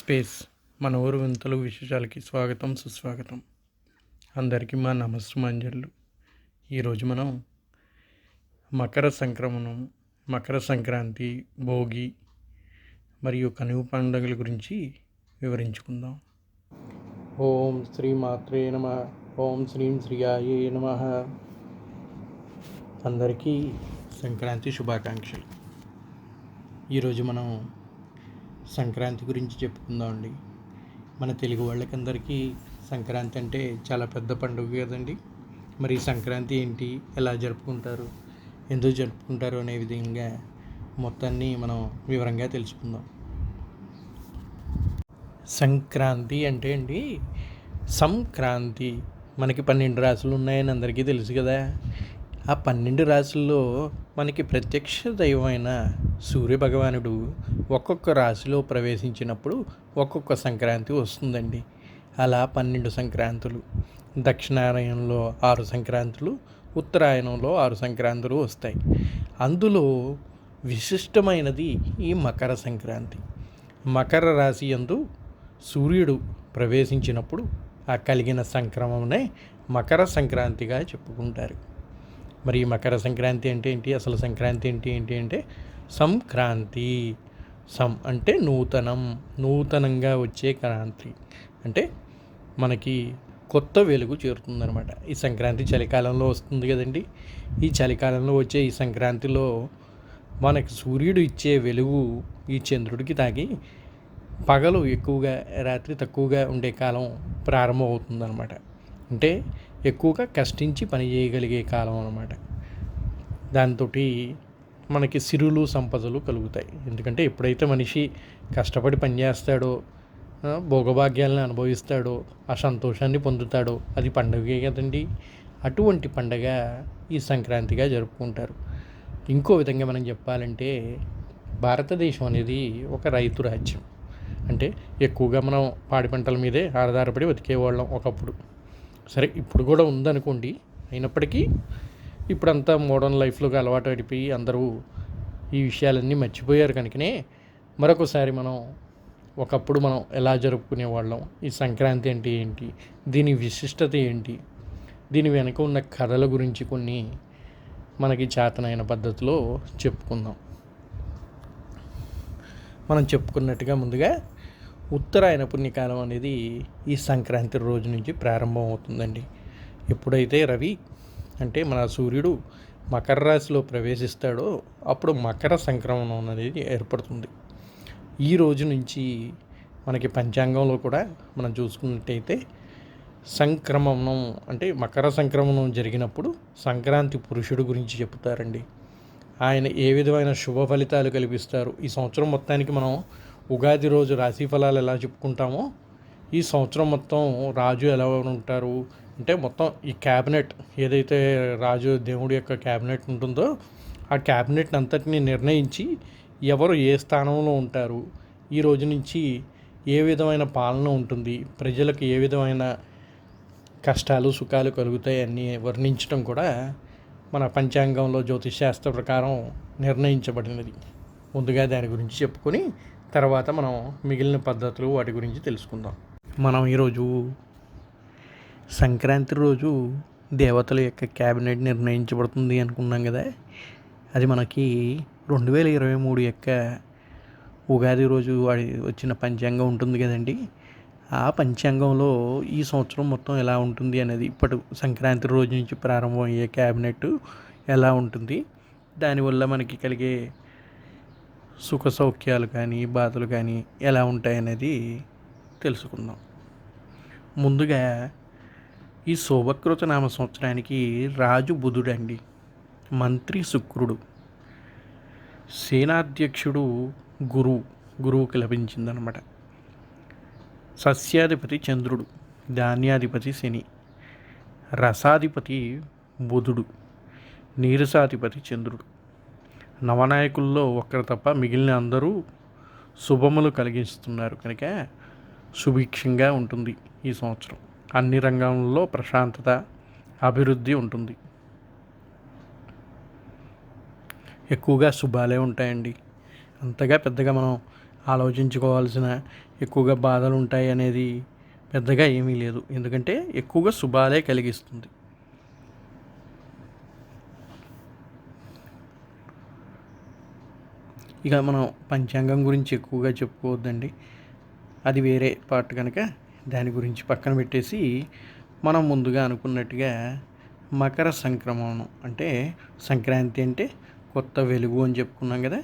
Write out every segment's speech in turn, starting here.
Space. మన ఊరు వింతలు విశేషాలకి స్వాగతం సుస్వాగతం. అందరికీ మా నమస్సుమాంజళ్ళు ఈరోజు మనం మకర సంక్రమణం మకర సంక్రాంతి భోగి మరియు కనువు పండుగల గురించి వివరించుకుందాం. ఓం శ్రీ మాత్రే నమ ఓం శ్రీం శ్రీయాయే నమ. అందరికీ సంక్రాంతి శుభాకాంక్షలు. ఈరోజు మనం సంక్రాంతి గురించి చెప్పుకుందాం అండి మన తెలుగు వాళ్ళకందరికీ సంక్రాంతి అంటే చాలా పెద్ద పండుగ కదండి. మరి సంక్రాంతి ఏంటి ఎలా జరుపుకుంటారు ఎందుకు జరుపుకుంటారు అనే విధంగా మొత్తాన్ని మనం వివరంగా తెలుసుకుందాం. సంక్రాంతి అంటే అండి సంక్రాంతి. మనకి పన్నెండు రాసులు ఉన్నాయని అందరికీ తెలుసు కదా. ఆ పన్నెండు రాశుల్లో మనకి ప్రత్యక్ష దైవమైన సూర్యభగవానుడు ఒక్కొక్క రాశిలో ప్రవేశించినప్పుడు ఒక్కొక్క సంక్రాంతి వస్తుందండి. అలా పన్నెండు సంక్రాంతులు దక్షిణాయనంలో ఆరు సంక్రాంతులు ఉత్తరాయణంలో ఆరు సంక్రాంతులు వస్తాయి. అందులో విశిష్టమైనది ఈ మకర సంక్రాంతి. మకర రాశి ఎందు సూర్యుడు ప్రవేశించినప్పుడు ఆ కలిగిన సంక్రమణనే మకర సంక్రాంతిగా చెప్పుకుంటారు. మరి మకర సంక్రాంతి అంటే ఏంటి? అసలు సంక్రాంతి ఏంటి ఏంటి అంటే సంక్రాంతి సం అంటే నూతనం నూతనంగా వచ్చే క్రాంతి. అంటే మనకి కొత్త వెలుగు చేరుతుందనమాట ఈ సంక్రాంతి చలికాలంలో వస్తుంది కదండి. ఈ చలికాలంలో వచ్చే ఈ సంక్రాంతిలో మనకి సూర్యుడు ఇచ్చే వెలుగు ఈ చంద్రుడికి తాగి పగలు ఎక్కువగా రాత్రి తక్కువగా ఉండే కాలం ప్రారంభం అవుతుందన్నమాట అంటే ఎక్కువగా కష్టించి పని చేయగలిగే కాలం అనమాట దాంతో మనకి సిరులు సంపదలు కలుగుతాయి. ఎందుకంటే ఎప్పుడైతే మనిషి కష్టపడి పనిచేస్తాడో భోగభాగ్యాలను అనుభవిస్తాడో ఆ సంతోషాన్ని పొందుతాడో అది పండుగే కదండి. అటువంటి పండగ ఈ సంక్రాంతిగా జరుపుకుంటారు. ఇంకో విధంగా మనం చెప్పాలంటే భారతదేశం అనేది ఒక రైతు రాజ్యం. అంటే ఎక్కువగా మనం పాడి పంటల మీదే ఆధారపడి బతికేవాళ్ళం ఒకప్పుడు. సరే ఇప్పుడు కూడా ఉందనుకోండి. అయినప్పటికీ ఇప్పుడంతా మోడర్న్ లైఫ్లోకి అలవాటు అయిపోయి అందరూ ఈ విషయాలన్నీ మర్చిపోయారు కనుకనే మరొకసారి మనం ఒకప్పుడు మనం ఎలా జరుపుకునే వాళ్ళం ఈ సంక్రాంతి అంటే ఏంటి? దీని విశిష్టత ఏంటి? దీని వెనుక ఉన్న కథల గురించి కొన్ని మనకి చేతనైన పద్ధతిలో చెప్పుకుందాం. మనం చెప్పుకున్నట్టుగా ముందుగా ఉత్తరాయణ పుణ్యకాలం అనేది ఈ సంక్రాంతి రోజు నుంచి ప్రారంభం అవుతుందండి ఎప్పుడైతే రవి అంటే మన సూర్యుడు మకర రాశిలో ప్రవేశిస్తాడో అప్పుడు మకర సంక్రమణం అనేది ఏర్పడుతుంది. ఈ రోజు నుంచి మనకి పంచాంగంలో కూడా మనం చూసుకున్నట్టయితే సంక్రమణం అంటే మకర సంక్రమణం జరిగినప్పుడు సంక్రాంతి పురుషుడు గురించి చెప్తారండి. ఆయన ఏ విధమైన శుభ ఫలితాలు కల్పిస్తారు? ఈ సంవత్సరం మొత్తానికి మనం ఉగాది రోజు రాశి ఫలాలు ఎలా చెప్పుకుంటామో ఈ సంవత్సరం మొత్తం రాజు ఎలా ఉంటారు? అంటే మొత్తం ఈ క్యాబినెట్ ఏదైతే రాజు దేవుడి యొక్క క్యాబినెట్ ఉంటుందో ఆ క్యాబినెట్ అంతటిని నిర్ణయించి ఎవరు ఏ స్థానంలో ఉంటారు? ఈ రోజు నుంచి ఏ విధమైన పాలన ఉంటుంది? ప్రజలకు ఏ విధమైన కష్టాలు సుఖాలు కలుగుతాయి అన్నీ వర్ణించడం కూడా మన పంచాంగంలో జ్యోతిష్ శాస్త్ర ప్రకారం నిర్ణయించబడినది. ముందుగా దాని గురించి చెప్పుకొని తర్వాత మనం మిగిలిన పద్ధతులు వాటి గురించి తెలుసుకుందాం. మనం ఈరోజు సంక్రాంతి రోజు దేవతల యొక్క క్యాబినెట్ నిర్ణయించబడుతుంది అనుకున్నాం కదా. అది మనకి రెండు వేల ఇరవై మూడు యొక్క ఉగాది రోజు వచ్చిన పంచాంగం ఉంటుంది కదండి. ఆ పంచాంగంలో ఈ సంవత్సరం మొత్తం ఎలా ఉంటుంది అనేది ఇప్పటి సంక్రాంతి రోజు నుంచి ప్రారంభమయ్యే క్యాబినెట్ ఎలా ఉంటుంది? దానివల్ల మనకి కలిగే సుఖ సౌఖ్యాలు కానీ బాధలు కానీ ఎలా ఉంటాయనేది తెలుసుకుందాం. ముందుగా ఈ శోభకృత నామ సంవత్సరానికి రాజు బుధుడండి. మంత్రి శుక్రుడు. సేనాధ్యక్షుడు గురువు. గురువుకి లభించిందనమాట. సస్యాధిపతి చంద్రుడు. ధాన్యాధిపతి శని. రసాధిపతి బుధుడు. నీరసాధిపతి చంద్రుడు. నవనాయకుల్లో ఒక్కరు తప్ప మిగిలిన అందరూ శుభములు కలిగిస్తున్నారు. కనుక సుభిక్షంగా ఉంటుంది ఈ సంవత్సరం. అన్ని రంగంలో ప్రశాంతత అభివృద్ధి ఉంటుంది. ఎక్కువగా శుభాలే ఉంటాయండి. అంతగా పెద్దగా మనం ఆలోచించుకోవాల్సిన ఎక్కువగా బాధలు ఉంటాయి అనేది పెద్దగా ఏమీ లేదు. ఎందుకంటే ఎక్కువగా శుభాలే కలిగిస్తుంది. ఇక మనం పంచాంగం గురించి ఎక్కువగా చెప్పుకోవద్దండి. అది వేరే పార్ట్ కనుక దాని గురించి పక్కన పెట్టేసి మనం ముందుగా అనుకున్నట్టుగా మకర సంక్రమణం అంటే సంక్రాంతి అంటే కొత్త వెలుగు అని చెప్పుకున్నాం కదా.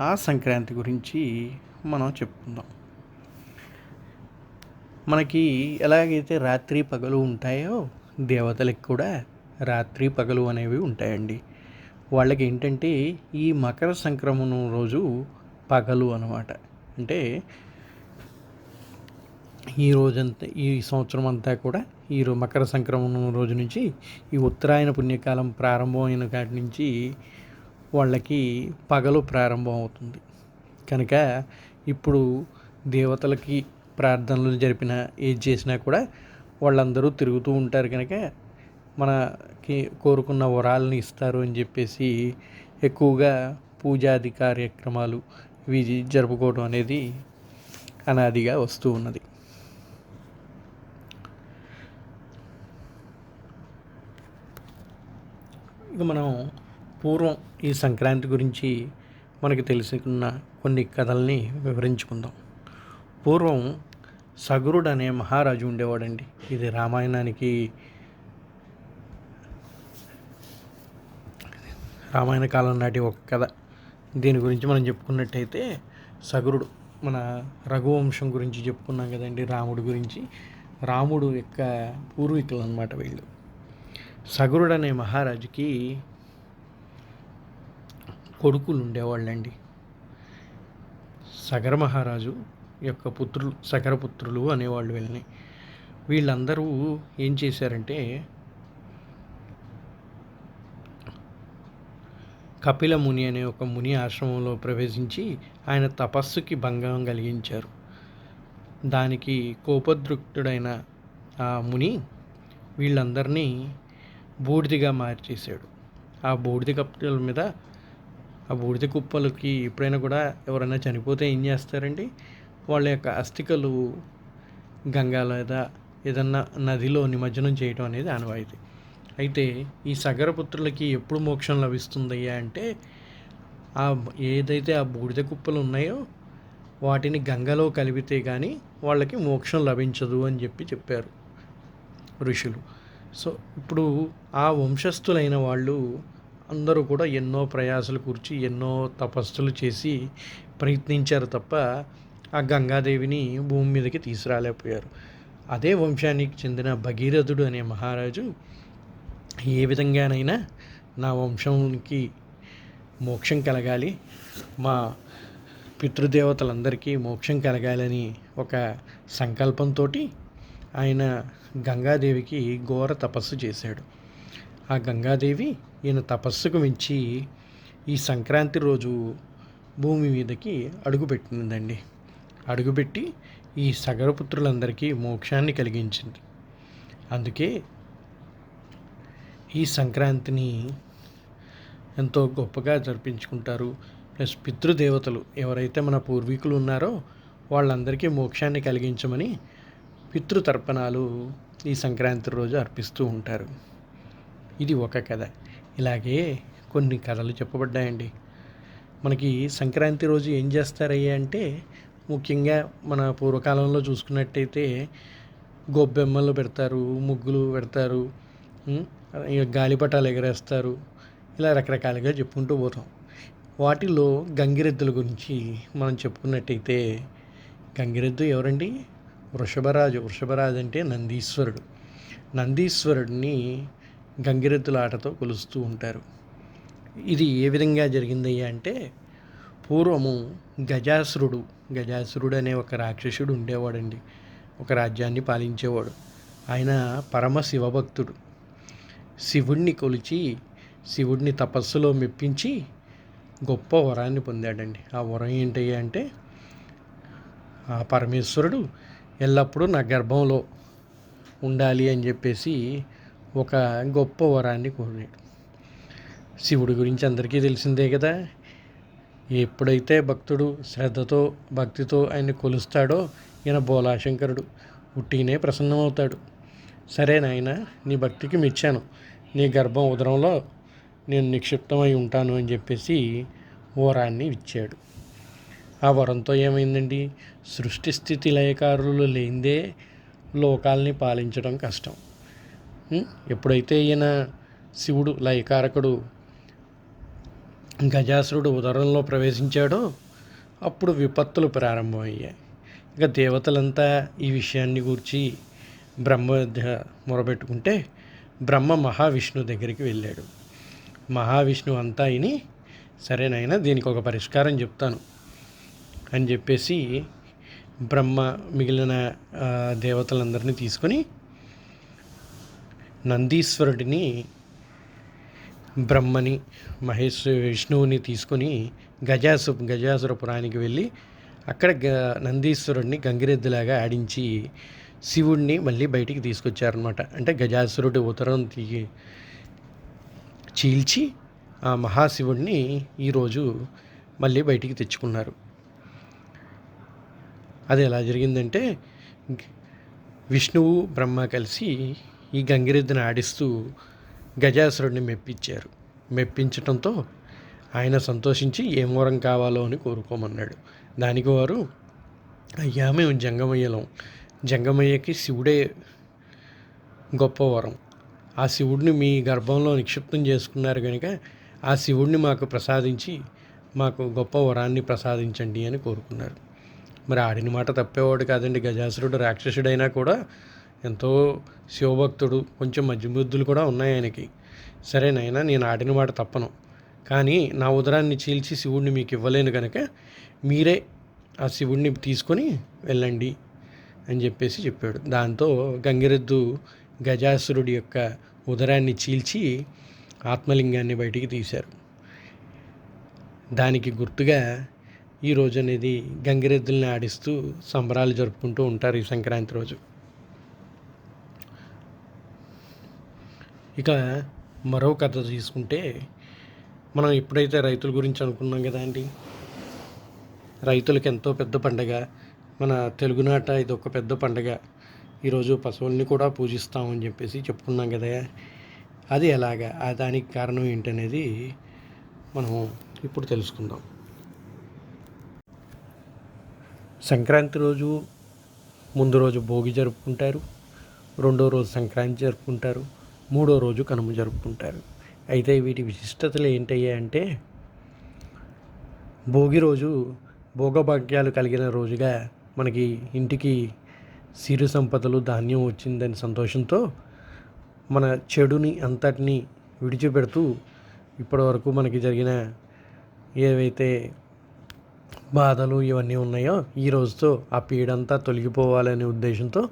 ఆ సంక్రాంతి గురించి మనం చెప్పుకుందాం. మనకి ఎలాగైతే రాత్రి పగలు ఉంటాయో దేవతలకు కూడా రాత్రి పగలు అనేవి ఉంటాయండి. వాళ్ళకి ఏంటంటే ఈ మకర సంక్రమణం రోజు పగలు అనమాట అంటే ఈ రోజంతా ఈ సంవత్సరం అంతా కూడా ఈ మకర సంక్రమణం రోజు నుంచి ఈ ఉత్తరాయణ పుణ్యకాలం ప్రారంభమైన కాటి నుంచి వాళ్ళకి పగలు ప్రారంభం అవుతుంది. కనుక ఇప్పుడు దేవతలకి ప్రార్థనలు జరిపిన ఏది చేసినా కూడా వాళ్ళందరూ తిరుగుతూ ఉంటారు కనుక మనకి కోరుకున్న వరాలని ఇస్తారు అని చెప్పేసి ఎక్కువగా పూజాది కార్యక్రమాలు ఇవి జరుపుకోవడం అనేది అనాదిగా వస్తూ ఉన్నది. ఇక మనం పూర్వం ఈ సంక్రాంతి గురించి మనకి తెలుసుకున్న కొన్ని కథల్ని వివరించుకుందాం. పూర్వం సగురుడు అనే మహారాజు ఉండేవాడండి. ఇది రామాయణానికి రామాయణ కాలం నాటి ఒక కథ. దీని గురించి మనం చెప్పుకున్నట్టయితే సగురుడు మన రఘువంశం గురించి చెప్పుకున్నాం కదండి రాముడు గురించి. రాముడు యొక్క పూర్వీకులు అనమాట వీళ్ళు. సగురుడు అనే మహారాజుకి కొడుకులు ఉండేవాళ్ళండి. సగర మహారాజు యొక్క పుత్రులు సగర పుత్రులు అనేవాళ్ళు వీళ్ళని. వీళ్ళందరూ ఏం చేశారంటే కపిల ముని అనే ఒక ముని ఆశ్రమంలో ప్రవేశించి ఆయన తపస్సుకి భంగం కలిగించారు. దానికి కోపదృక్తుడైన ఆ ముని వీళ్ళందరినీ బూడిదిగా మార్చేశాడు. ఆ బూడిద కప్పుల మీద ఆ బూడిద కుప్పలకి ఎప్పుడైనా కూడా ఎవరైనా చనిపోతే ఏం చేస్తారండి? వాళ్ళ యొక్క అస్థికలు గంగా లేదా ఏదన్నా నదిలో నిమజ్జనం చేయడం అనేది ఆనవాయితీ. అయితే ఈ సగరపుత్రులకి ఎప్పుడు మోక్షం లభిస్తుందయ్యా అంటే ఆ ఏదైతే ఆ బూడిద కుప్పలు ఉన్నాయో వాటిని గంగలో కలిపితే కానీ వాళ్ళకి మోక్షం లభించదు అని చెప్పి చెప్పారు ఋషులు. సో ఇప్పుడు ఆ వంశస్థులైన వాళ్ళు అందరూ కూడా ఎన్నో ప్రయాసలు కూర్చి ఎన్నో తపస్సులు చేసి ప్రయత్నించారు తప్ప ఆ గంగాదేవిని భూమి మీదకి తీసుకురాలేకపోయారు. అదే వంశానికి చెందిన భగీరథుడు అనే మహారాజు ఏ విధంగానైనా నా వంశంకి మోక్షం కలగాలి. మా పితృదేవతలందరికీ మోక్షం కలగాలని ఒక సంకల్పంతో ఆయన గంగాదేవికి ఘోర తపస్సు చేశాడు. ఆ గంగాదేవి ఈయన తపస్సుకు మించి ఈ సంక్రాంతి రోజు భూమి మీదకి అడుగుపెట్టిందండి. అడుగుపెట్టి ఈ సగరపుత్రులందరికీ మోక్షాన్ని కలిగించింది. అందుకే ఈ సంక్రాంతిని ఎంతో గొప్పగా జరిపించుకుంటారు. ప్లస్ పితృదేవతలు ఎవరైతే మన పూర్వీకులు ఉన్నారో వాళ్ళందరికీ మోక్షాన్ని కలిగించమని పితృతర్పణాలు ఈ సంక్రాంతి రోజు అర్పిస్తూ ఉంటారు. ఇది ఒక కథ. ఇలాగే కొన్ని కథలు చెప్పబడ్డాయండి. మనకి సంక్రాంతి రోజు ఏం చేస్తారయ్యా అంటే ముఖ్యంగా మన పూర్వకాలంలో చూసుకున్నట్టయితే గొబ్బెమ్మలు పెడతారు ముగ్గులు పెడతారు గాలిపటాలు ఎగరేస్తారు. ఇలా రకరకాలుగా చెప్పుకుంటూ పోతాం. వాటిలో గంగిరెద్దుల గురించి మనం చెప్పుకున్నట్టయితే గంగిరెద్దు ఎవరండి? వృషభరాజు. వృషభరాజు అంటే నందీశ్వరుడు. నందీశ్వరుడిని గంగిరెద్దుల ఆటతో కొలుస్తూ ఉంటారు. ఇది ఏ విధంగా జరిగిందయ్యా అంటే పూర్వము గజాసురుడు గజాసురుడు అనే ఒక రాక్షసుడు ఉండేవాడండి. ఒక రాజ్యాన్ని పాలించేవాడు. ఆయన పరమ శివభక్తుడు. శివుణ్ణి కొలిచి శివుడిని తపస్సులో మెప్పించి గొప్ప వరాన్ని పొందాడండి. ఆ వరం ఏంటయ్యా అంటే ఆ పరమేశ్వరుడు ఎల్లప్పుడూ నా గర్భంలో ఉండాలి అని చెప్పేసి ఒక గొప్ప వరాన్ని కోరాడు. శివుడి గురించి అందరికీ తెలిసిందే కదా. ఎప్పుడైతే భక్తుడు శ్రద్ధతో భక్తితో ఆయన్ని కొలుస్తాడో ఈయన బోలాశంకరుడు. ఉట్టినే ప్రసన్నమవుతాడు. సరే నాయన నీ భక్తికి మెచ్చాను. నీ గర్భం ఉదరంలో నేను నిక్షిప్తమై ఉంటాను అని చెప్పేసి వరాన్ని ఇచ్చాడు. ఆ వరంతో ఏమైందండి? సృష్టి స్థితి లయకారులు లేనిదే లోకాల్ని పాలించడం కష్టం. ఎప్పుడైతే ఈయన శివుడు లయకారకుడు గజాసురుడు ఉదరంలో ప్రవేశించాడో అప్పుడు విపత్తులు ప్రారంభమయ్యాయి. ఇక దేవతలంతా ఈ విషయాన్ని గూర్చి బ్రహ్మ వద్ద మొరబెట్టుకుంటే బ్రహ్మ మహావిష్ణు దగ్గరికి వెళ్ళాడు. మహావిష్ణు అంతా అయిని సరేనైనా దీనికి ఒక పరిష్కారం చెప్తాను అని చెప్పేసి బ్రహ్మ మిగిలిన దేవతలందరినీ తీసుకొని నందీశ్వరుడిని బ్రహ్మని మహేష్ విష్ణువుని తీసుకొని గజాసు గజాసురపురానికి వెళ్ళి అక్కడ గ నందీశ్వరుడిని గంగిరెద్దులాగా ఆడించి శివుడిని మళ్ళీ బయటికి తీసుకొచ్చారనమాట అంటే గజాసురుడి ఉత్తరం తీగి చీల్చి ఆ మహాశివుడిని ఈరోజు మళ్ళీ బయటికి తెచ్చుకున్నారు. అది ఎలా జరిగిందంటే విష్ణువు బ్రహ్మ కలిసి ఈ గంగిరెద్దుని ఆడిస్తూ గజాసురుడిని మెప్పించారు. మెప్పించడంతో ఆయన సంతోషించి ఏం వరం కావాలో అని కోరుకోమన్నాడు. దానికి వారు అయ్యా మేము జంగమయ్యలం. జంగమయ్యకి శివుడే గొప్ప వరం. ఆ శివుడిని మీ గర్భంలో నిక్షిప్తం చేసుకున్నారు కనుక ఆ శివుడిని మాకు ప్రసాదించి మాకు గొప్ప వరాన్ని ప్రసాదించండి అని కోరుకున్నారు. మరి ఆడిన మాట తప్పేవాడు కాదండి. గజాసురుడు రాక్షసుడైనా కూడా ఎంతో శివభక్తుడు కొంచెం మధ్యబుద్ధులు కూడా ఉన్నాయి ఆయనకి. సరే నాయనా నేను ఆడిన మాట తప్పను. కానీ నా ఉదరాన్ని చీల్చి శివుడిని మీకు ఇవ్వలేను కనుక మీరే ఆ శివుడిని తీసుకొని వెళ్ళండి. అని చెప్పేసి చెప్పాడు. దాంతో గంగిరెద్దు గజాసురుడి యొక్క ఉదరాన్ని చీల్చి ఆత్మలింగాన్ని బయటికి తీశారు. దానికి గుర్తుగా ఈ రోజు అనేది గంగిరెద్దుల్ని ఆడిస్తూ సంబరాలు జరుపుకుంటూ ఉంటారు ఈ సంక్రాంతి రోజు. ఇక మరో కథ తీసుకుంటే మనం ఎప్పుడైతే రైతుల గురించి అనుకున్నాం కదా అండి? రైతులకు ఎంతో పెద్ద పండగ మన తెలుగునాట ఇది ఒక పెద్ద పండగ. ఈరోజు పశువుల్ని కూడా పూజిస్తామని చెప్పేసి చెప్పుకున్నాం కదా. అది ఎలాగా? దానికి కారణం ఏంటనేది మనం ఇప్పుడు తెలుసుకుందాం. సంక్రాంతి రోజు ముందు రోజు భోగి జరుపుకుంటారు. రెండో రోజు సంక్రాంతి జరుపుకుంటారు. మూడో రోజు కనుమ జరుపుకుంటారు. అయితే వీటి విశిష్టతలు ఏంటయ్యా అంటే భోగి రోజు భోగభాగ్యాలు కలిగిన రోజుగా మనకి ఇంటికి సిరి సంపదలు ధాన్యం వచ్చిందని సంతోషంతో మన చెడుని అంతటిని విడిచిపెడుతూ ఇప్పటివరకు మనకి జరిగిన ఏవైతే బాధలు ఇవన్నీ ఉన్నాయో ఈ రోజుతో ఆ పీడంతా తొలగిపోవాలనే ఉద్దేశంతో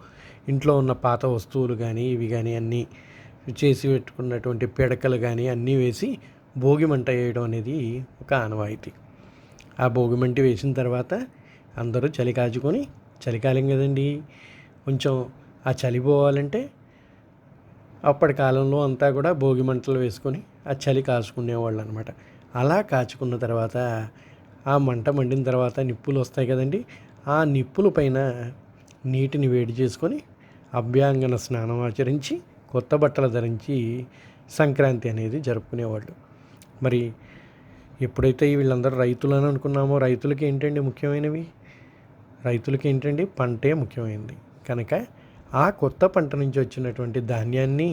ఇంట్లో ఉన్న పాత వస్తువులు కానీ ఇవి కానీ అన్నీ చేసి పెట్టుకున్నటువంటి పిడకలు కానీ అన్నీ వేసి భోగిమంట వేయడం అనేది ఒక ఆనవాయితీ. ఆ భోగిమంట వేసిన తర్వాత అందరూ చలి కాచుకొని చలికాలం కదండి. కొంచెం ఆ చలి పోవాలంటే అప్పటి కాలంలో అంతా కూడా భోగి మంటలు వేసుకొని ఆ చలి కాచుకునేవాళ్ళు అనమాట అలా కాచుకున్న తర్వాత ఆ మంట మండిన తర్వాత నిప్పులు వస్తాయి కదండి. ఆ నిప్పుల పైన నీటిని వేడి చేసుకొని అభ్యాంగన స్నానం ఆచరించి కొత్త బట్టలు ధరించి సంక్రాంతి అనేది జరుపుకునేవాళ్ళు. మరి ఎప్పుడైతే వీళ్ళందరూ రైతులు అని అనుకున్నామో రైతులకి ఏంటండి ముఖ్యమైనవి? రైతులకి ఏంటండి పంటే ముఖ్యమైంది. కనుక ఆ కొత్త పంట నుంచి వచ్చినటువంటి ధాన్యాన్ని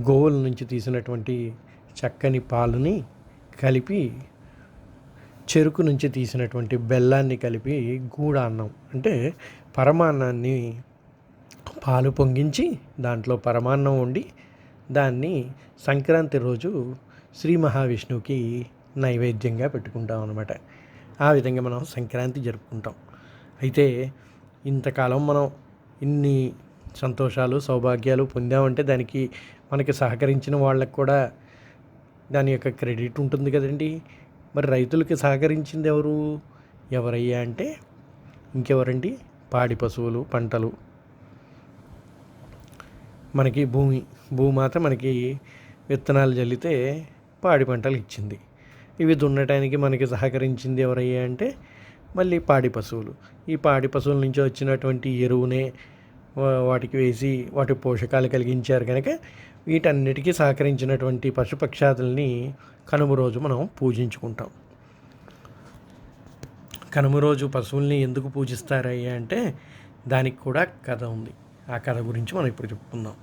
గోవుల నుంచి తీసినటువంటి చక్కని పాలని కలిపి చెరుకు నుంచి తీసినటువంటి బెల్లాన్ని కలిపి గూడాన్నం. అంటే పరమాన్నాన్ని పాలు పొంగించి దాంట్లో పరమాన్నం వండి దాన్ని సంక్రాంతి రోజు శ్రీ మహావిష్ణువుకి నైవేద్యంగా పెట్టుకుంటాం అనమాట ఆ విధంగా మనం సంక్రాంతి జరుపుకుంటాం. అయితే ఇంతకాలం మనం ఇన్ని సంతోషాలు సౌభాగ్యాలు పొందామంటే దానికి మనకి సహకరించిన వాళ్ళకి కూడా దాని యొక్క క్రెడిట్ ఉంటుంది కదండి. మరి రైతులకి సహకరించింది ఎవరు? ఎవరయ్యా అంటే ఇంకెవరండి? పాడి పశువులు పంటలు. మనకి భూమి భూమాత మనకి విత్తనాలు జల్లితే పాడి పంటలు ఇచ్చింది. ఇవి దున్నటానికి మనకి సహకరించింది ఎవరయ్యా అంటే మళ్ళీ పాడి పశువులు. ఈ పాడి పశువుల నుంచి వచ్చినటువంటి ఎరువునే వాటికి వేసి వాటి పోషకాలు కలిగించారు కనుక వీటన్నిటికీ సహకరించినటువంటి పశుపక్షాదుల్ని కనుమ రోజు మనం పూజించుకుంటాం. కనుమ రోజు పశువుల్ని ఎందుకు పూజిస్తారయ్యా అంటే దానికి కూడా కథ ఉంది. ఆ కథ గురించి మనం ఇప్పుడు చెప్పుకుందాం.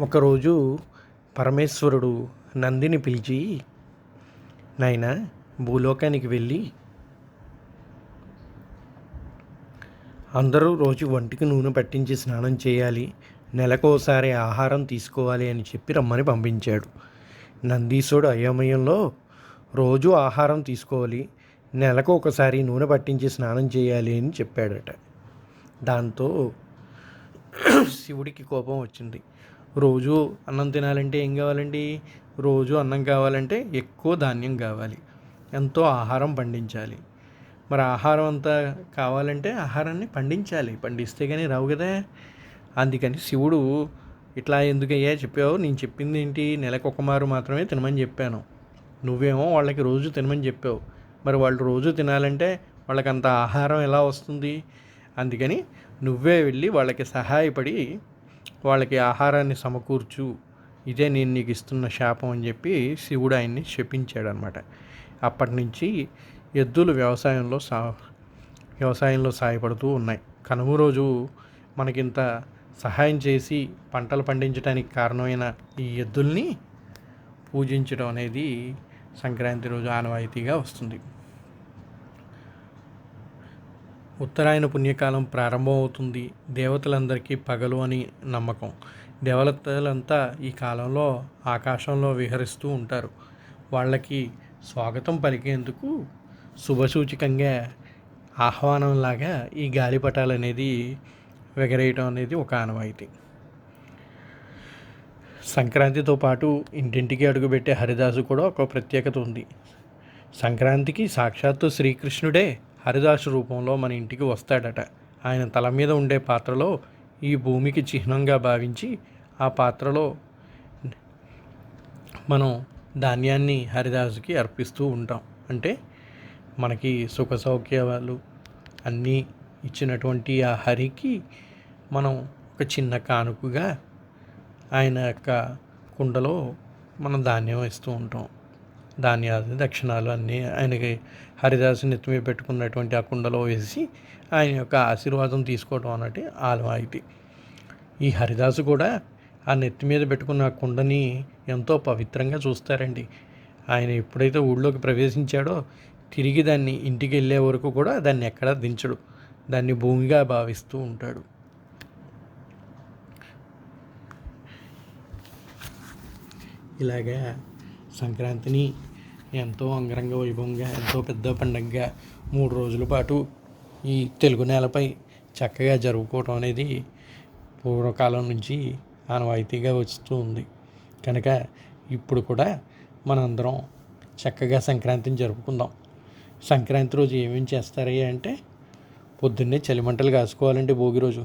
ఒకరోజు పరమేశ్వరుడు నందిని పిలిచి నాయనా భూలోకానికి వెళ్ళి అందరూ రోజు వంటికి నూనె పట్టించి స్నానం చేయాలి. నెలకోసారి ఆహారం తీసుకోవాలి అని చెప్పి రమ్మని పంపించాడు. నందీశుడు అయోమయంలో రోజు ఆహారం తీసుకోవాలి. నెలకు ఒకసారి నూనె పట్టించి స్నానం చేయాలి అని చెప్పాడట. దాంతో శివుడికి కోపం వచ్చింది. రోజు అన్నం తినాలంటే ఏం కావాలండి? రోజు అన్నం కావాలంటే ఎక్కువ ధాన్యం కావాలి. ఎంతో ఆహారం పండించాలి. మరి ఆహారం అంతా కావాలంటే ఆహారాన్ని పండించాలి. పండిస్తే కానీ రావు కదా. అందుకని శివుడు ఇట్లా ఎందుకయ్యా చెప్పావు? నేను చెప్పింది ఏంటి నెలకు ఒక మారు మాత్రమే తినమని చెప్పాను. నువ్వేమో వాళ్ళకి రోజు తినమని చెప్పావు. మరి వాళ్ళు రోజు తినాలంటే వాళ్ళకి అంత ఆహారం ఎలా వస్తుంది? అందుకని నువ్వే వెళ్ళి వాళ్ళకి సహాయపడి వాళ్ళకి ఆహారాన్ని సమకూర్చు ఇదే నేను నీకు ఇస్తున్న శాపం అని చెప్పి శివుడు ఆయన్ని శపించాడనమాట. అప్పటి నుంచి ఎద్దులు వ్యవసాయంలో సా వ్యవసాయంలో సహాయపడుతూ ఉన్నాయి. కనుమ రోజు మనకింత సహాయం చేసి పంటలు పండించడానికి కారణమైన ఈ ఎద్దుల్ని పూజించడం అనేది సంక్రాంతి రోజు ఆనవాయితీగా వస్తుంది. ఉత్తరాయణ పుణ్యకాలం ప్రారంభమవుతుంది. దేవతలందరికీ పగలు అని నమ్మకం. దేవతలంతా ఈ కాలంలో ఆకాశంలో విహరిస్తూ ఉంటారు. వాళ్ళకి స్వాగతం పలికేందుకు శుభసూచకంగా ఆహ్వానంలాగా ఈ గాలిపటాలు అనేది ఎగరేయటం అనేది ఒక ఆనవాయితీ. సంక్రాంతితో పాటు ఇంటింటికి అడుగుపెట్టే హరిదాసు కూడా ఒక ప్రత్యేకత ఉంది. సంక్రాంతికి సాక్షాత్తు శ్రీకృష్ణుడే హరిదాసు రూపంలో మన ఇంటికి వస్తాడట. ఆయన తల మీద ఉండే పాత్రలో ఈ భూమికి చిహ్నంగా భావించి ఆ పాత్రలో మనం ధాన్యాన్ని హరిదాసుకి అర్పిస్తూ ఉంటాం. అంటే మనకి సుఖ సౌఖ్యాలు అన్నీ ఇచ్చినటువంటి ఆ హరికి మనం ఒక చిన్న కానుకగా ఆయన యొక్క కుండలో మనం ధాన్యం ఇస్తూ ఉంటాం. ధాన్యాలు దక్షిణాలు అన్నీ ఆయనకి హరిదాసు నెత్తి మీద పెట్టుకున్నటువంటి ఆ కుండలో వేసి ఆయన యొక్క ఆశీర్వాదం తీసుకోవడం అన్నట్టు ఆనవాయితీ ఈ హరిదాసు కూడా ఆ నెత్తి మీద పెట్టుకున్న ఆ కుండని ఎంతో పవిత్రంగా చూస్తారండి. ఆయన ఎప్పుడైతే ఊళ్ళోకి ప్రవేశించాడో తిరిగి దాన్ని ఇంటికి వెళ్ళే వరకు కూడా దాన్ని ఎక్కడా దించడు. దాన్ని భూమిగా భావిస్తూ ఉంటాడు. ఇలాగా సంక్రాంతిని ఎంతో అంగరంగ వైభవంగా ఎంతో పెద్ద పండగగా మూడు రోజుల పాటు ఈ తెలుగు నేలపై చక్కగా జరుపుకోవటం అనేది పూర్వకాలం నుంచి ఆనవాయితీగా వస్తూ ఉంది. కనుక ఇప్పుడు కూడా మనందరం చక్కగా సంక్రాంతిని జరుపుకుందాం. సంక్రాంతి రోజు ఏమేమి చేస్తారయ్యా అంటే పొద్దున్నే చలిమంటలు కాసుకోవాలంటే భోగి రోజు.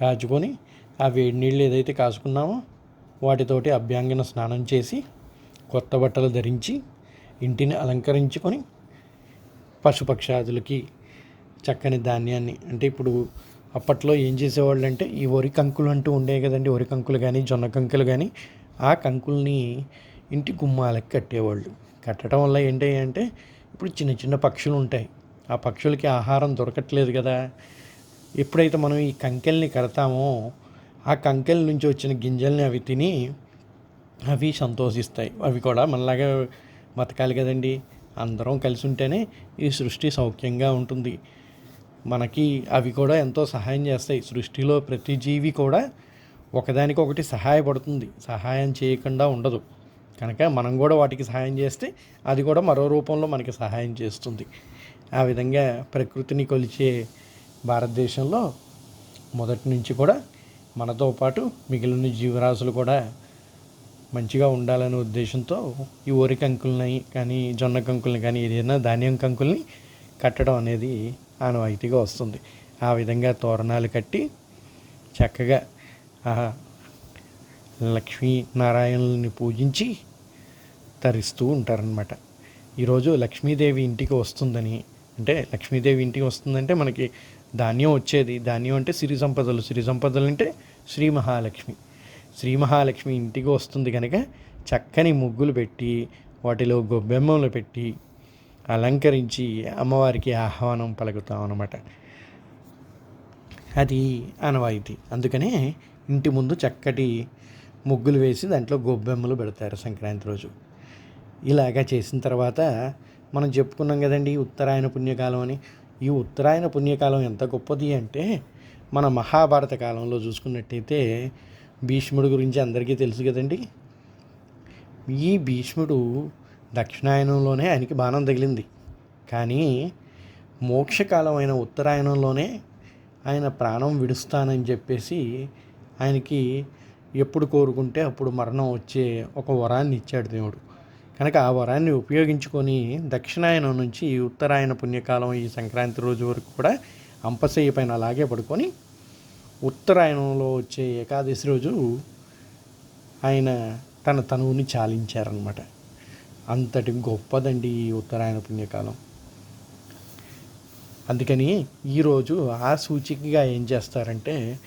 కాచుకొని ఆ వేడి నీళ్ళు ఏదైతే కాసుకున్నామో వాటితోటి అభ్యంగన స్నానం చేసి కొత్త బట్టలు ధరించి ఇంటిని అలంకరించుకొని పశుపక్షాదులకి చక్కని ధాన్యాన్ని అంటే ఇప్పుడు అప్పట్లో ఏం చేసేవాళ్ళు అంటే ఈ వరి కంకులు అంటూ ఉండే కదండి వరి కంకులు కానీ జొన్న కంకులు కానీ ఆ కంకుల్ని ఇంటి గుమ్మాలకి కట్టేవాళ్ళు. కట్టడం వల్ల ఏంటి అంటే ఇప్పుడు చిన్న చిన్న పక్షులు ఉంటాయి. ఆ పక్షులకి ఆహారం దొరకట్లేదు కదా. ఎప్పుడైతే మనం ఈ కంకెల్ని కడతామో ఆ కంకెల నుంచి వచ్చిన గింజల్ని అవి తిని అవి సంతోషిస్తాయి. అవి కూడా మనలాగా బతకాలి కదండి. అందరం కలిసి ఉంటేనే ఈ సృష్టి సౌఖ్యంగా ఉంటుంది. మనకి అవి కూడా ఎంతో సహాయం చేస్తాయి. సృష్టిలో ప్రతి జీవి కూడా ఒకదానికొకటి సహాయపడుతుంది. సహాయం చేయకుండా ఉండదు. కనుక మనం కూడా వాటికి సహాయం చేస్తే అది కూడా మరో రూపంలో మనకి సహాయం చేస్తుంది. ఆ విధంగా ప్రకృతిని కొలిచే భారతదేశంలో మొదటి నుంచి కూడా మనతో పాటు మిగిలిన జీవరాశులు కూడా మంచిగా ఉండాలనే ఉద్దేశంతో ఈ వరి కంకుల్ని కానీ జొన్న కంకుల్ని కానీ ఏదైనా ధాన్యం కంకుల్ని కట్టడం అనేది ఆనవాయితీగా వస్తుంది. ఆ విధంగా తోరణాలు కట్టి చక్కగా లక్ష్మీ లక్ష్మీనారాయణుల్ని పూజించి తరిస్తూ ఉంటారనమాట ఈరోజు లక్ష్మీదేవి ఇంటికి వస్తుందని అంటే లక్ష్మీదేవి ఇంటికి వస్తుందంటే మనకి ధాన్యం వచ్చేది. ధాన్యం అంటే సిరి సంపదలు. సిరి సంపదలు అంటే శ్రీ మహాలక్ష్మి. శ్రీ మహాలక్ష్మి ఇంటికి వస్తుంది కనుక చక్కని ముగ్గులు పెట్టి వాటిలో గొబ్బెమ్మలు పెట్టి అలంకరించి అమ్మవారికి ఆహ్వానం పలుకుతాం అన్నమాట. అది ఆనవాయితీ. అందుకనే ఇంటి ముందు చక్కటి ముగ్గులు వేసి దాంట్లో గొబ్బెమ్మలు పెడతారు సంక్రాంతి రోజు. ఇలాగా చేసిన తర్వాత మనం చెప్పుకున్నాం కదండి ఉత్తరాయణ పుణ్యకాలం అని. ఈ ఉత్తరాయణ పుణ్యకాలం ఎంత గొప్పది అంటే మన మహాభారత కాలంలో చూసుకున్నట్టయితే భీష్ముడు గురించి అందరికీ తెలుసు కదండి. ఈ భీష్ముడు దక్షిణాయనంలోనే ఆయనకి బాణం తగిలింది. కానీ మోక్షకాలం అయిన ఉత్తరాయణంలోనే ఆయన ప్రాణం విడుస్తానని చెప్పేసి ఆయనకి ఎప్పుడు కోరుకుంటే అప్పుడు మరణం వచ్చే ఒక వరాన్ని ఇచ్చాడు దేవుడు. కనుక ఆ వరాన్ని ఉపయోగించుకొని దక్షిణాయనం నుంచి ఉత్తరాయణ పుణ్యకాలం ఈ సంక్రాంతి రోజు వరకు కూడా అంపశయ్య పైన అలాగే పడుకొని ఉత్తరాయణంలో వచ్చే ఏకాదశి రోజు ఆయన తన తనువుని చాలించారనమాట అంతటి గొప్పదండి ఈ ఉత్తరాయణ పుణ్యకాలం. అందుకని ఈరోజు ఆ సూచికగా ఏం చేస్తారంటే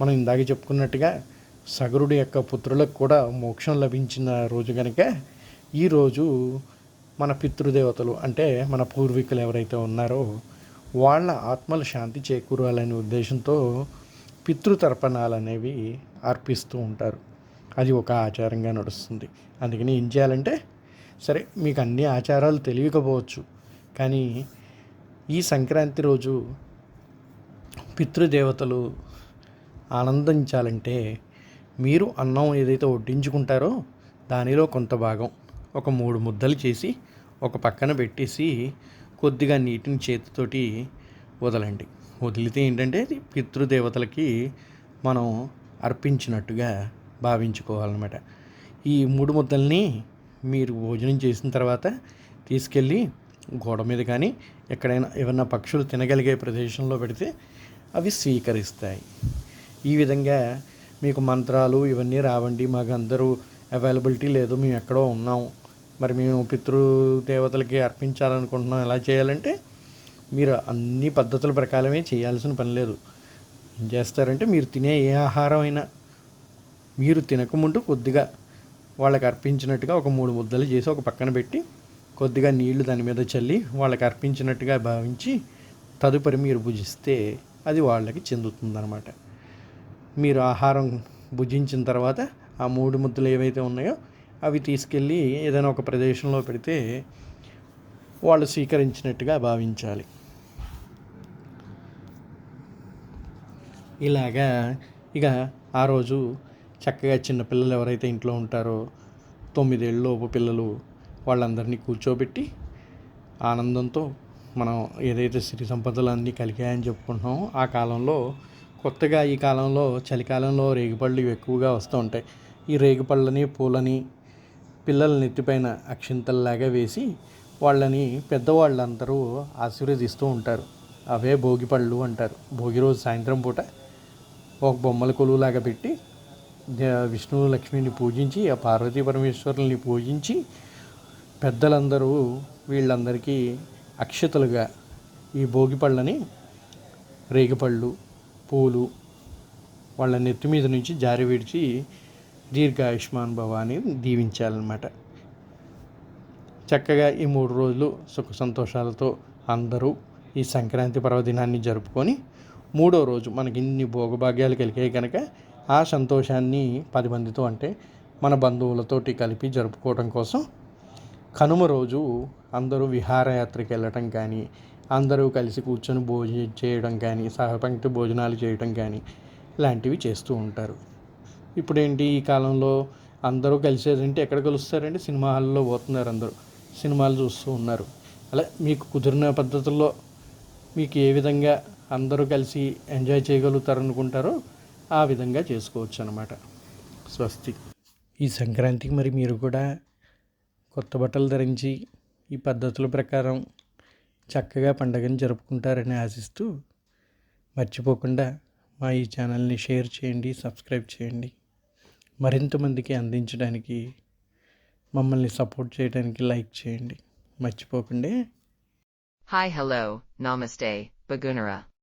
మనం ఇందాక చెప్పుకున్నట్టుగా సగరుడి యొక్క పుత్రులకు కూడా మోక్షం లభించిన రోజు కనుక ఈరోజు మన పితృదేవతలు అంటే మన పూర్వీకులు ఎవరైతే ఉన్నారో వాళ్ళ ఆత్మలు శాంతి చేకూరాలనే ఉద్దేశంతో పితృతర్పణాలు అనేవి అర్పిస్తూ ఉంటారు. అది ఒక ఆచారంగా నడుస్తుంది. అందుకని ఏం చేయాలంటే సరే మీకు అన్ని ఆచారాలు తెలియకపోవచ్చు కానీ ఈ సంక్రాంతి రోజు పితృదేవతలు ఆనందించాలంటే మీరు అన్నం ఏదైతే వడ్డించుకుంటారో దానిలో కొంత భాగం ఒక మూడు ముద్దలు చేసి ఒక పక్కన పెట్టేసి కొద్దిగా నీటిని చేతితోటి వదలండి. వదిలితే ఏంటంటే అది పితృదేవతలకి మనం అర్పించినట్టుగా భావించుకోవాలన్నమాట. ఈ మూడు ముద్దల్ని మీరు భోజనం చేసిన తర్వాత తీసుకెళ్ళి గోడ మీద కానీ ఎక్కడైనా ఏమన్నా పక్షులు తినగలిగే ప్రదేశంలో పెడితే అవి స్వీకరిస్తాయి. ఈ విధంగా మీకు మంత్రాలు ఇవన్నీ రావండి. మాకు అందరూ అవైలబిలిటీ లేదు. మేము ఎక్కడో ఉన్నాం. మరి మేము పితృదేవతలకి అర్పించాలనుకుంటున్నాం. ఎలా చేయాలంటే మీరు అన్ని పద్ధతుల ప్రకారమే చేయాల్సిన పని లేదు. ఏం చేస్తారంటే మీరు తినే ఏ ఆహారం అయినా మీరు తినకముందు కొద్దిగా వాళ్ళకి అర్పించినట్టుగా ఒక మూడు ముద్దలు చేసి ఒక పక్కన పెట్టి కొద్దిగా నీళ్ళు దాని మీద చల్లి వాళ్ళకి అర్పించినట్టుగా భావించి తదుపరి మీరు భుజిస్తే అది వాళ్ళకి చెందుతుందన్నమాట. మీరు ఆహారం భుజించిన తర్వాత ఆ మూడు ముద్దలు ఏవైతే ఉన్నాయో అవి తీసుకెళ్ళి ఏదైనా ఒక ప్రదేశంలో పెడితే వాళ్ళు స్వీకరించినట్టుగా భావించాలి. ఇలాగా ఇక ఆ రోజు చక్కగా చిన్నపిల్లలు ఎవరైతే ఇంట్లో ఉంటారో తొమ్మిదేళ్ళలోపు పిల్లలు వాళ్ళందరినీ కూర్చోబెట్టి ఆనందంతో మనం ఏదైతే సిరి సంపదలు అన్నీ కలిగాయని చెప్పుకుంటున్నామో ఆ కాలంలో కొత్తగా ఈ కాలంలో చలికాలంలో రేగిపళ్ళు ఎక్కువగా వస్తూ ఉంటాయి. ఈ రేగిపళ్ళని పూలని పిల్లల నెత్తిపైన అక్షింతల్లాగా వేసి వాళ్ళని పెద్దవాళ్ళందరూ ఆశీర్వదిస్తూ ఉంటారు. అవే భోగి పళ్ళు అంటారు. భోగి రోజు సాయంత్రం పూట ఒక బొమ్మల కొలువులాగా పెట్టి విష్ణు లక్ష్మిని పూజించి ఆ పార్వతీ పరమేశ్వరుల్ని పూజించి పెద్దలందరూ వీళ్ళందరికీ అక్షతలుగా ఈ భోగి పళ్ళని రేగిపళ్ళు పూలు వాళ్ళ నెత్తి మీద నుంచి జారి విడిచి దీర్ఘాయుష్మాన్ భవాని దీవించాలన్నమాట. చక్కగా ఈ మూడు రోజులు సుఖ సంతోషాలతో అందరూ ఈ సంక్రాంతి పర్వదినాన్ని జరుపుకొని మూడో రోజు మనకి ఇన్ని భోగభాగ్యాలు కలిగాయి కనుక ఆ సంతోషాన్ని పది మందితో అంటే మన బంధువులతోటి కలిపి జరుపుకోవడం కోసం కనుమ రోజు అందరూ విహారయాత్రకి వెళ్ళటం కానీ అందరూ కలిసి కూర్చొని భోజనం చేయడం కానీ సహపంక్తి భోజనాలు చేయడం కానీ ఇలాంటివి చేస్తూ ఉంటారు. ఇప్పుడేంటి ఈ కాలంలో అందరూ కలిసేదంటే ఎక్కడ కలుస్తారంటే సినిమా హాల్లో పోతున్నారు అందరూ. సినిమాలు చూస్తూ ఉన్నారు. అలా మీకు కుదిరిన పద్ధతుల్లో మీకు ఏ విధంగా అందరూ కలిసి ఎంజాయ్ చేయగలుగుతారు అనుకుంటారో ఆ విధంగా చేసుకోవచ్చు అనమాట స్వస్తి. ఈ సంక్రాంతికి మరి మీరు కూడా కొత్త బట్టలు ధరించి ఈ పద్ధతుల ప్రకారం చక్కగా పండుగను జరుపుకుంటారని ఆశిస్తూ మర్చిపోకుండా మా ఈ ఛానల్ని షేర్ చేయండి సబ్స్క్రైబ్ చేయండి. మరింత మందికి అందించడానికి మమ్మల్ని సపోర్ట్ చేయడానికి లైక్ చేయండి. మర్చిపోకండి Hi hello, namaste, Bagunara.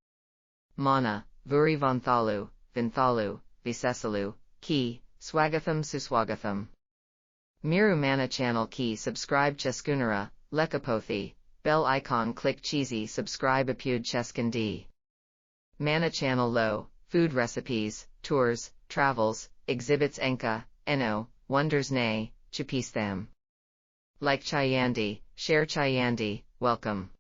Mana, Vuri Vanthalu, Vinthalu, Visesalu, Ki, Swagatham Suswagatham. Miru Mana channel key subscribe Cheskunara, Lekapothi, bell icon click cheesy subscribe apud Cheskandi. Mana channel low, food recipes, tours, travels, exhibits enka, eno, wonders nay, chapis them. Like Chayandi, share Chayandi, welcome.